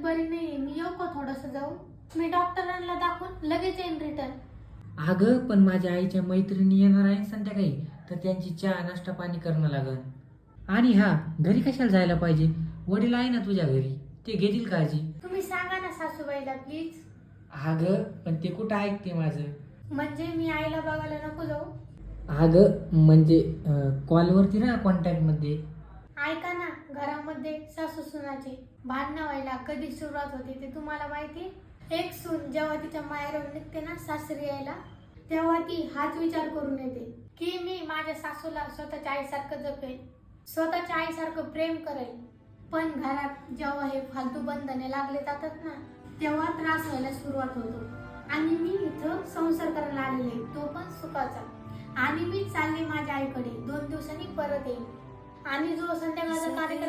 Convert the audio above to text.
तब्येत बरी नाही मी येऊ का थोडस जाऊ मी डॉक्टरांना दाखवून लगेच येईन रिटर्न अगं पण माझ्या आईच्या मैत्रिणी येणार आहे संध्याकाळी तर त्यांची चहा नाश्ता पाणी करणं लागल. आणि हा घरी कशाला जायला पाहिजे? वडील आहे ना तुझ्या घरी? ते घेतील काळजी. तुम्ही सांगा ना सासूबाईला प्लीज अगं पण ते कुठं ऐकते माझं? म्हणजे मी आईला बघायला नको जाऊ? अगं म्हणजे कॉलवरती ना कॉन्टॅक्टमध्ये ऐका ना घरामध्ये सासू सुनाची भांडणं व्हायला कधी सुरुवात होते ते तुम्हाला माहिती? एक सून जेव्हा तिच्या माहेरून निघते ना सासरी यायला तेव्हा ती हाच विचार करून येते की मी माझ्या सासूला स्वतःच्या आईसारखं जपेल स्वतःच्या आईसारखं प्रेम करेल. पण घरात जेव्हा हे फालतू बंधने लागले जातात ना तेव्हा त्रास व्हायला सुरुवात होतो. आणि मी इथं संसार करायला आलेले तो पण सुखाचा. आणि मी चालले माझ्या आईकडे दोन दिवसांनी परत येईल. आणि जो संध्याकाळचा कार्यक्रम